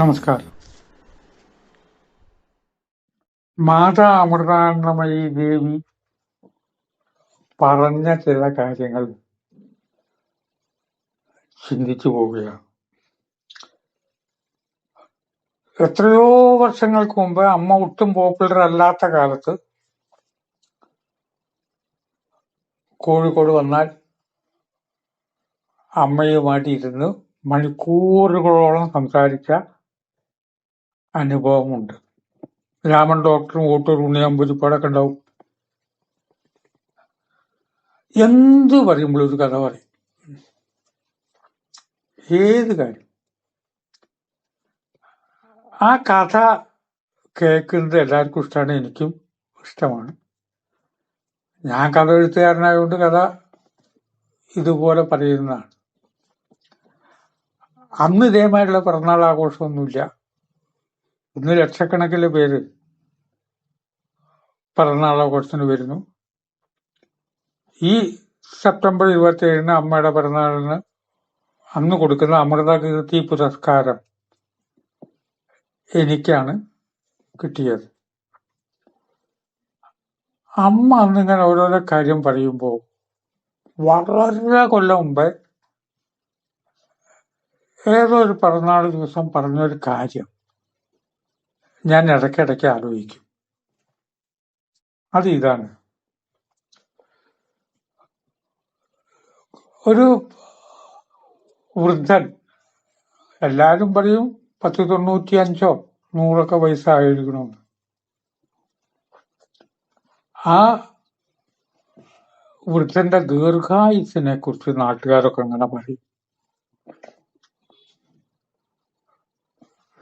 നമസ്കാരം. മാതാ അമൃതാനന്ദമയി ദേവി പറഞ്ഞ ചില കാര്യങ്ങൾ ചിന്തിച്ചു പോവുകയാണ്. എത്രയോ വർഷങ്ങൾക്ക് മുമ്പ് അമ്മ ഒട്ടും പോപ്പുലർ അല്ലാത്ത കാലത്ത് കോഴിക്കോട് വന്നാൽ അമ്മയുമായിട്ട് ഇരുന്ന് മണിക്കൂറുകളോളം സംസാരിച്ച അനുഭവമുണ്ട്. രാമൻ ഡോക്ടറും ഓട്ടൂർ ഉണ്ണിയമ്പൂരിപ്പാടൊക്കെ ഉണ്ടാവും. എന്ത് പറയുമ്പോഴും ഒരു കഥ പറയും. ഏത് കാര്യം? ആ കഥ കേൾക്കുന്നത് എല്ലാവർക്കും ഇഷ്ടമാണ് എനിക്കും ഇഷ്ടമാണ്. ഞാൻ കഥ എഴുത്തുകാരനായതുകൊണ്ട് കഥ ഇതുപോലെ പറയുന്നതാണ്. അന്ന് ഇതേമായിട്ടുള്ള പിറന്നാൾ ആഘോഷമൊന്നുമില്ല. ഇന്ന് ലക്ഷക്കണക്കിന് പേര് പിറന്നാളാഘോഷത്തിന് വരുന്നു. ഈ സെപ്റ്റംബർ ഇരുപത്തി ഏഴിന് അമ്മയുടെ പിറന്നാളിന് അന്ന് കൊടുക്കുന്ന അമൃത കീർത്തി പുരസ്കാരം എനിക്കാണ് കിട്ടിയത്. അമ്മ അന്നിങ്ങനെ ഓരോരോ കാര്യം പറയുമ്പോൾ വളരെ കൊല്ലം മുമ്പേ ഏതോ ഒരു പിറന്നാൾ ദിവസം പറഞ്ഞൊരു കാര്യം. ഞാൻ ഇടയ്ക്കിടയ്ക്ക് ആലോചിക്കും. അത് ഇതാണ് ഒരു വൃദ്ധൻ എല്ലാവരും പറയും പത്ത് തൊണ്ണൂറ്റി അഞ്ചോ നൂറൊക്കെ വയസ്സായിരിക്കണമെന്ന് ആ വൃദ്ധന്റെ ദീർഘായുസിനെ കുറിച്ച് നാട്ടുകാരൊക്കെ അങ്ങനെ പറയും.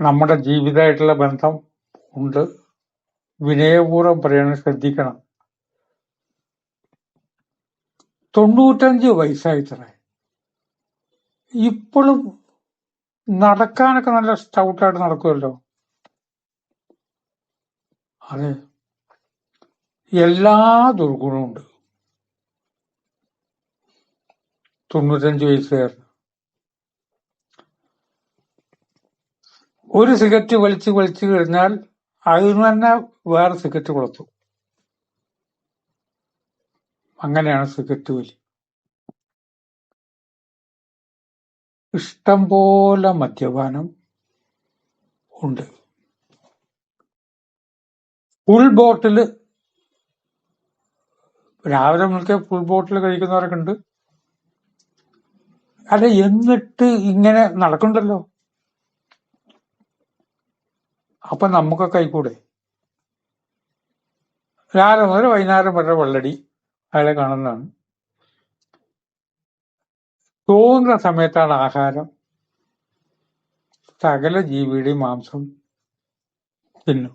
നമ്മുടെ ജീവിതമായിട്ടുള്ള ബന്ധം ഉണ്ട്. വിനയപൂർവം പറയണം ശ്രദ്ധിക്കണം. തൊണ്ണൂറ്റഞ്ച് വയസ്സായിത്ര ഇപ്പോഴും നടക്കാനൊക്കെ നല്ല സ്റ്റൗട്ടായിട്ട് നടക്കുമല്ലോ. അതെ. എല്ലാ ദുർഗുണവും ഉണ്ട്. തൊണ്ണൂറ്റഞ്ച് വയസ്സുകാരന് ഒരു സിഗരറ്റ് വലിച്ച് വലിച്ചു കഴിഞ്ഞാൽ അതിന് തന്നെ വേറെ സിഗരറ്റ് കൊളുത്തും അങ്ങനെയാണ് സിഗരറ്റ് വലി. ഇഷ്ടം പോലെ മദ്യപാനം ഉണ്ട്. ഫുൾ ബോട്ടിൽ രാവിലെ മുതൽക്കേ ഫുൾ ബോട്ടിൽ കഴിക്കുന്നവരൊക്കെ ഉണ്ട്. അല്ല എന്നിട്ട് ഇങ്ങനെ നടക്കണ്ടല്ലോ? അപ്പൊ നമുക്കൊക്കെ ആയിക്കൂടെ? രാവിലെ മുതൽ വൈകുന്നേരം വരെ വെള്ളടി അയാളെ കാണുന്നതാണ്. തോന്നുന്ന സമയത്താണ് ആഹാരം. സകല ജീവിയുടെയും മാംസം തിന്നും.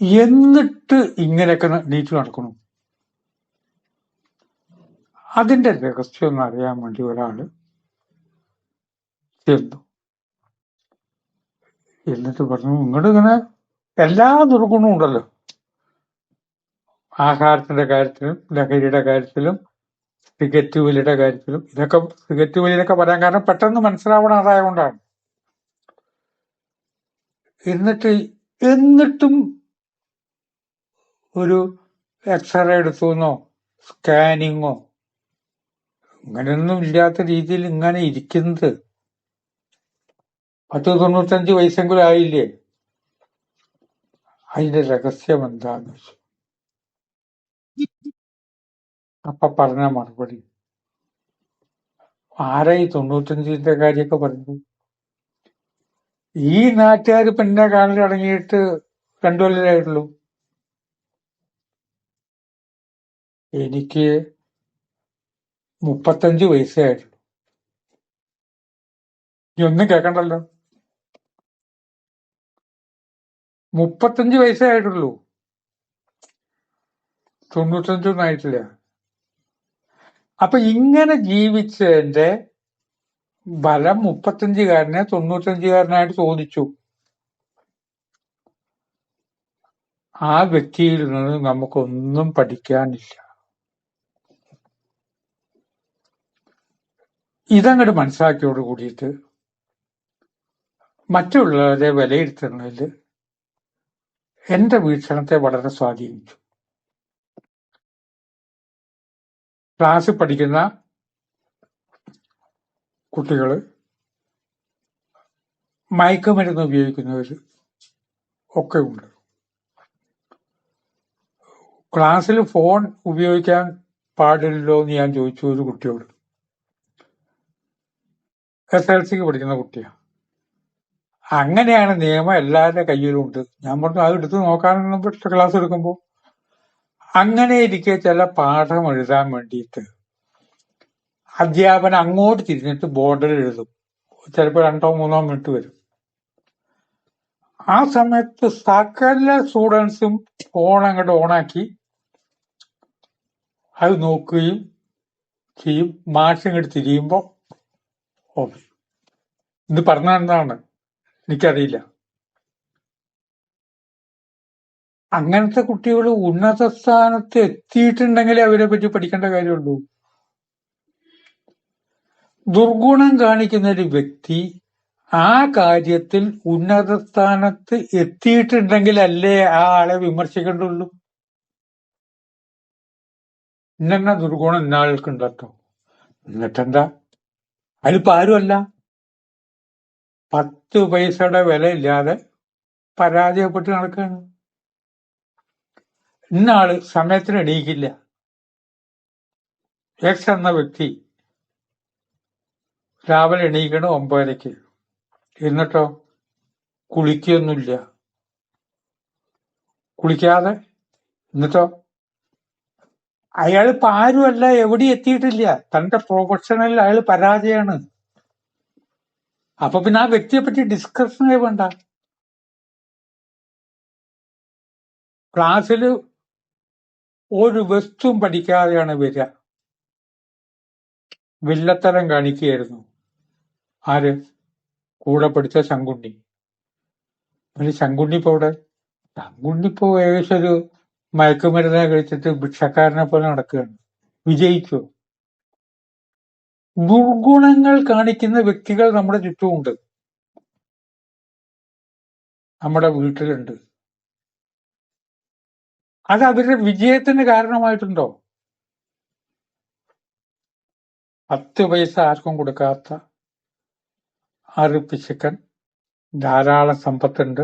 എന്നിട്ട് ഇങ്ങനെയൊക്കെ നീറ്റ് നടക്കണം അതിന്റെ രഹസ്യം അറിയാൻ വേണ്ടി ഒരാൾ ചെന്നു. എന്നിട്ട് പറഞ്ഞു ഇങ്ങനെ എല്ലാ ദുർഗുണവും ഉണ്ടല്ലോ. ആഹാരത്തിന്റെ കാര്യത്തിലും ലഹരിയുടെ കാര്യത്തിലും സിഗരറ്റ് വലിയുടെ കാര്യത്തിലും ഇതൊക്കെ സിഗരറ്റ് വലിയൊക്കെ പറയാൻ കാരണം പെട്ടെന്ന് മനസ്സിലാവണ അതായതുകൊണ്ടാണ് എന്നിട്ട് എന്നിട്ടും ഒരു എക്സ്റേ എടുത്തുവെന്നോ സ്കാനിങ്ങോ അങ്ങനെയൊന്നും ഇല്ലാത്ത രീതിയിൽ ഇങ്ങനെ ഇരിക്കുന്നത്. പത്ത് തൊണ്ണൂറ്റഞ്ച് വയസ്സെങ്കിലും ആയില്ലേ? അതിന്റെ രഹസ്യം എന്താന്ന് വെച്ചു. അപ്പൊ പറഞ്ഞ മറുപടി. ആരാ ഈ തൊണ്ണൂറ്റഞ്ചിന്റെ കാര്യമൊക്കെ പറഞ്ഞത്? ഈ നാട്ടുകാർ പിന്നെ കാണലടങ്ങിയിട്ട് രണ്ടു കൊല്ലമായിട്ടുള്ളൂ എനിക്ക് മുപ്പത്തഞ്ച് വയസ്സേ ആയിട്ടുള്ളൂ. ഇനി ഒന്നും കേക്കണ്ടല്ലോ. മുപ്പത്തഞ്ച് വയസ്സേ ആയിട്ടുള്ളൂ. തൊണ്ണൂറ്റഞ്ചൊന്നും ആയിട്ടില്ല. അപ്പൊ ഇങ്ങനെ ജീവിച്ചതിന്റെ ബലം മുപ്പത്തഞ്ചുകാരനെ തൊണ്ണൂറ്റഞ്ചുകാരനായിട്ട് ചോദിച്ചു. ആ വ്യക്തിയിൽ നിന്ന് നമുക്കൊന്നും പഠിക്കാനില്ല. ഇതങ്ങോട്ട് മനസ്സിലാക്കിയോട് കൂടിയിട്ട് മറ്റുള്ളവരെ വിലയിരുത്തുന്നതിൽ എന്റെ വീക്ഷണത്തെ വളരെ സ്വാധീനിച്ചു. ക്ലാസ് പഠിക്കുന്ന കുട്ടികൾ മയക്കുമരുന്ന് ഉപയോഗിക്കുന്നവർ ഒക്കെ ഉണ്ട്. ക്ലാസ്സിൽ ഫോൺ ഉപയോഗിക്കാൻ പാടില്ലല്ലോ എന്ന് ഞാൻ ചോദിച്ചു ഒരു കുട്ടിയോട്. എസ് എൽ സിക്ക് പഠിക്കുന്ന കുട്ടിയാണ് അങ്ങനെയാണ് നിയമം എല്ലാവരുടെ കയ്യിലും ഉണ്ട് ഞാൻ പറഞ്ഞു അത് എടുത്ത് നോക്കാനൊന്നും ക്ലാസ് എടുക്കുമ്പോൾ അങ്ങനെ ഇരിക്കെ ചില പാഠം എഴുതാൻ വേണ്ടിയിട്ട് അധ്യാപനം അങ്ങോട്ട് തിരിഞ്ഞിട്ട് ബോർഡിൽ എഴുതും. ചിലപ്പോൾ രണ്ടോ മൂന്നോ മിനിറ്റ് വരും. ആ സമയത്ത് സകല സ്റ്റുഡൻസും ഫോൺ അങ്ങോട്ട് ഓണാക്കി അത് നോക്കുകയും ചെയ്യും. മാഷ് ഇങ്ങോട്ട് തിരിയുമ്പോൾ ഓക്കെ ഇത് പറഞ്ഞ എന്താണ്? എനിക്കറിയില്ല. അങ്ങനത്തെ കുട്ടികൾ ഉന്നത സ്ഥാനത്ത് എത്തിയിട്ടുണ്ടെങ്കിലേ അവരെ പറ്റി പഠിക്കേണ്ട കാര്യമുള്ളൂ. ദുർഗുണം കാണിക്കുന്ന ഒരു വ്യക്തി ആ കാര്യത്തിൽ ഉന്നത സ്ഥാനത്ത് എത്തിയിട്ടുണ്ടെങ്കിലല്ലേ ആ ആളെ വിമർശിക്കേണ്ടുള്ളൂ. ഇന്നെന്ന ദുർഗുണം ഇന്ന ആൾക്കുണ്ടോ? എന്നിട്ടെന്താ? അതിലിപ്പോ ആരുമല്ല. പത്ത് പൈസയുടെ വില ഇല്ലാതെ പരാജയപ്പെട്ട് നടക്കുകയാണ് ഇന്നാൾ സമയത്തിന് എണീക്കില്ല. എക്സ് എന്ന വ്യക്തി രാവിലെ എണീക്കണ ഒമ്പതരയ്ക്ക്. എന്നിട്ടോ കുളിക്കൊന്നുമില്ല. കുളിക്കാതെ എന്നിട്ടോ അയാൾ ഇപ്പൊ ആരുമല്ല എവിടെ എത്തിയിട്ടില്ല. തന്റെ പ്രൊഫഷണലിൽ അയാൾ പരാജയമാണ് അപ്പൊ പിന്നെ ആ വ്യക്തിയെ പറ്റി ഡിസ്കഷനേ വേണ്ട. ക്ലാസ്സിൽ ഒരു വസ്തുവും പഠിക്കാതെയാണ് വരിക. വില്ലത്തരം കാണിക്കുകയായിരുന്നു. ആര്? കൂടെ പഠിച്ച ശങ്കുണ്ണി. പിന്നെ ശങ്കുണ്ണി ഇപ്പൊ ഇവിടെ ശങ്കുണ്ണി ഇപ്പോ ഏകദേശം ഒരു മയക്കുമരുന്ന് കഴിച്ചിട്ട് ഭിക്ഷക്കാരനെ പോലെ നടക്കുകയാണ്. വിജയിച്ചു ദുർഗുണങ്ങൾ കാണിക്കുന്ന വ്യക്തികൾ നമ്മുടെ ചുറ്റുമുണ്ട്. നമ്മുടെ വീട്ടിലുണ്ട്. അത് അവരുടെ വിജയത്തിന് കാരണമായിട്ടുണ്ടോ? പത്ത് പൈസ ആർക്കും കൊടുക്കാത്ത ആറ് പിശുക്കൻ ധാരാളം സമ്പത്തുണ്ട്.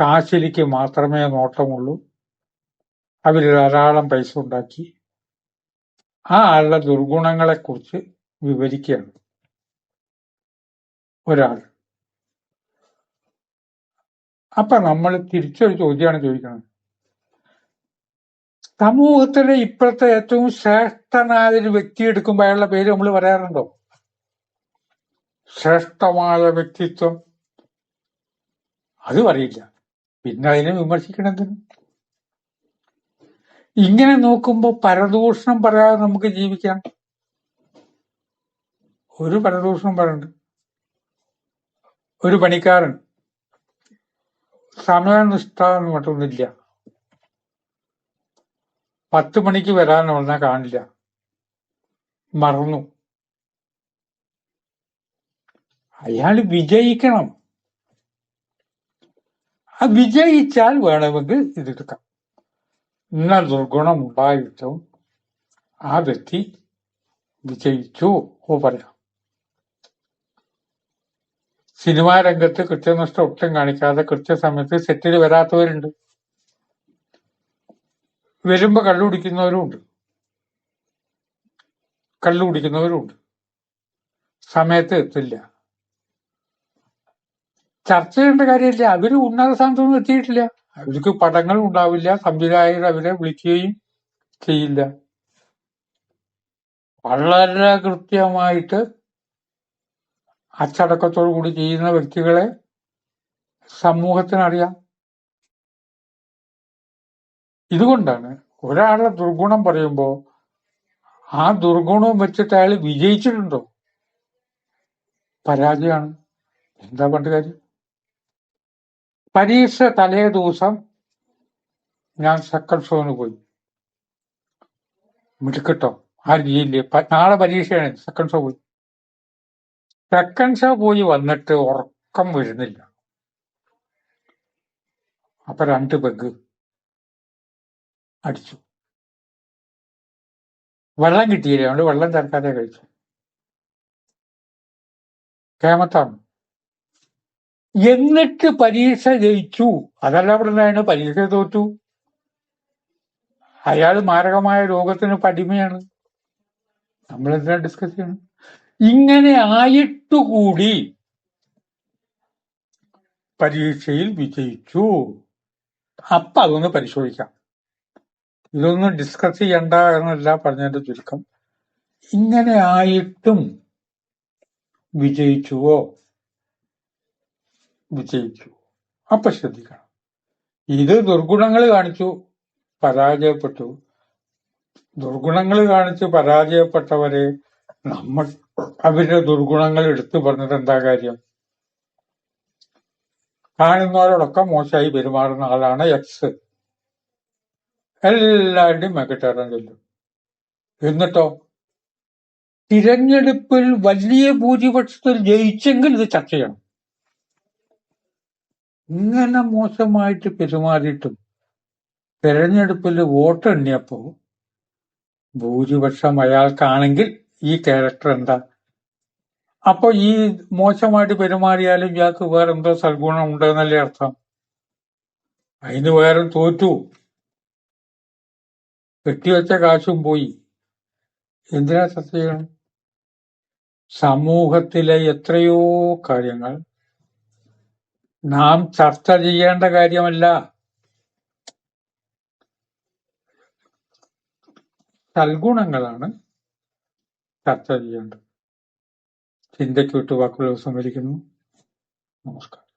കാശിലിക്ക് മാത്രമേ നോട്ടമുള്ളൂ. അവർ ധാരാളം പൈസ ഉണ്ടാക്കി. ആ ആളുടെ ദുർഗുണങ്ങളെക്കുറിച്ച് വിവരിക്കുകയാണ് ഒരാൾ. അപ്പൊ നമ്മൾ തിരിച്ചൊരു ചോദ്യമാണ് ചോദിക്കുന്നത്. സമൂഹത്തിലെ ഇപ്പോഴത്തെ ഏറ്റവും ശ്രേഷ്ഠനായ ഒരു വ്യക്തി എടുക്കുമ്പോൾ അയാളുടെ പേര് നമ്മൾ പറയാറുണ്ടോ? ശ്രേഷ്ഠമായ വ്യക്തിത്വം. അത് പറയില്ല പിന്നെ അതിനെ വിമർശിക്കണതിന് ഇങ്ങനെ നോക്കുമ്പോൾ പരദൂഷണം പറയാതെ നമുക്ക് ജീവിക്കാം? ഒരു പരദൂഷണം പറയണ്ട്. ഒരു പണിക്കാരൻ. സമയനിഷ്ഠ എന്ന് പറഞ്ഞിട്ടൊന്നുമില്ല. പത്ത് മണിക്ക് വരാൻ പറഞ്ഞാൽ കാണില്ല. മറന്നു. അയാൾ വിജയിക്കണം. ആ വിജയിച്ചാൽ വേണമെങ്കിൽ ഇതെടുക്കാം. ഇന്ന ദുർഗുണം ഉണ്ടായിട്ടും ആ വ്യക്തി വിജയിച്ചു ഓ പറയാം. സിനിമാ രംഗത്ത് കൃത്യനിഷ്ഠ ഒട്ടും കാണിക്കാതെ കൃത്യസമയത്ത് സെറ്റിൽ വരാത്തവരുണ്ട്. വരുമ്പോ കള്ളു കുടിക്കുന്നവരും ഉണ്ട്. കള്ളു കുടിക്കുന്നവരും ഉണ്ട്. സമയത്ത് എത്തില്ല. ചർച്ച ചെയ്യേണ്ട കാര്യമില്ല. അവർ ഉന്നത സ്ഥാനത്തൊന്നും എത്തിയിട്ടില്ല. അവർക്ക് പടങ്ങൾ ഉണ്ടാവില്ല. സംവിധായകർ അവരെ വിളിക്കുകയും ചെയ്യില്ല. വളരെ കൃത്യമായിട്ട് അച്ചടക്കത്തോടു കൂടി ചെയ്യുന്ന വ്യക്തികളെ സമൂഹത്തിനറിയാം. ഇതുകൊണ്ടാണ് ഒരാളുടെ ദുർഗുണം പറയുമ്പോൾ ആ ദുർഗുണവും വെച്ചിട്ട് അയാൾ വിജയിച്ചിട്ടുണ്ടോ? പരാജയമാണ്. എന്താ പണ്ട് കാര്യം? പരീക്ഷ തലേ ദിവസം ഞാൻ സെക്കൻഡ് ഷോന് പോയി. മിടുക്കട്ടോ ആ രീതിയില്ലേ നാളെ പരീക്ഷയാണ് സെക്കൻഡ് ഷോ പോയി. സെക്കൻഡ് ഷോ പോയി വന്നിട്ട് ഉറക്കം വരുന്നില്ല. അപ്പൊ രണ്ട് പെഗ് അടിച്ചു. വെള്ളം കിട്ടിയില്ല? അതുകൊണ്ട് വെള്ളം ചേർക്കാതെ കഴിച്ചു. കേമത്താണ് എന്നിട്ട് പരീക്ഷ ജയിച്ചു. അതല്ല പറഞ്ഞാണ് പരീക്ഷ തോറ്റു. അയാൾ മാരകമായ രോഗത്തിന് പടിമയാണ് നമ്മൾ എന്തിനാ ഡിസ്കസ് ചെയ്യണം? ഇങ്ങനെ ആയിട്ടുകൂടി പരീക്ഷയിൽ വിജയിച്ചു. അപ്പൊ അതൊന്ന് പരിശോധിക്കാം. ഇതൊന്നും ഡിസ്കസ് ചെയ്യണ്ട എന്നല്ല പറഞ്ഞതിന്റെ ചുരുക്കം. ഇങ്ങനെ ആയിട്ടും വിജയിച്ചുവോ? വിജയിച്ചു. അപ്പൊ ശ്രദ്ധിക്കണം. ഇത് ദുർഗുണങ്ങൾ കാണിച്ചു പരാജയപ്പെട്ടു. ദുർഗുണങ്ങൾ കാണിച്ച് പരാജയപ്പെട്ടവരെ നമ്മൾ അവരുടെ ദുർഗുണങ്ങൾ എടുത്തു പറഞ്ഞിട്ട് എന്താ കാര്യം? കാണുന്നവരോടൊക്കെ മോശമായി പെരുമാറുന്ന ആളാണ് എക്സ് എല്ലാവരുടെയും മെഗറ്റേറാൻ ചെല്ലും എന്നിട്ടോ? തിരഞ്ഞെടുപ്പിൽ വലിയ ഭൂരിപക്ഷത്തിൽ ജയിച്ചെങ്കിൽ ഇത് ചർച്ച ചെയ്യണം. ഇങ്ങനെ മോശമായിട്ട് പെരുമാറിയിട്ടും തെരഞ്ഞെടുപ്പിൽ വോട്ട് എണ്ണിയപ്പോ ഭൂരിപക്ഷം അയാൾക്കാണെങ്കിൽ ഈ ക്യാരക്ടർ എന്താ? അപ്പൊ ഈ മോശമായിട്ട് പെരുമാറിയാലും ഇയാൾക്ക് വേറെ എന്തോ സൽഗുണം ഉണ്ടെന്നല്ലേ അർത്ഥം. അതിന് വേറെ തോറ്റു. കെട്ടിവെച്ച കാശും പോയി. എന്തിനാ ചർച്ച ചെയ്യണം സമൂഹത്തിലെ എത്രയോ കാര്യങ്ങൾ നാം ചർച്ച ചെയ്യേണ്ട കാര്യമല്ല. സൽഗുണങ്ങളാണ് ചർച്ച ചെയ്യേണ്ടത്. ചിന്തയ്ക്ക് വിട്ട് വാക്കുകൾ സമ്മതിക്കുന്നു നമസ്കാരം.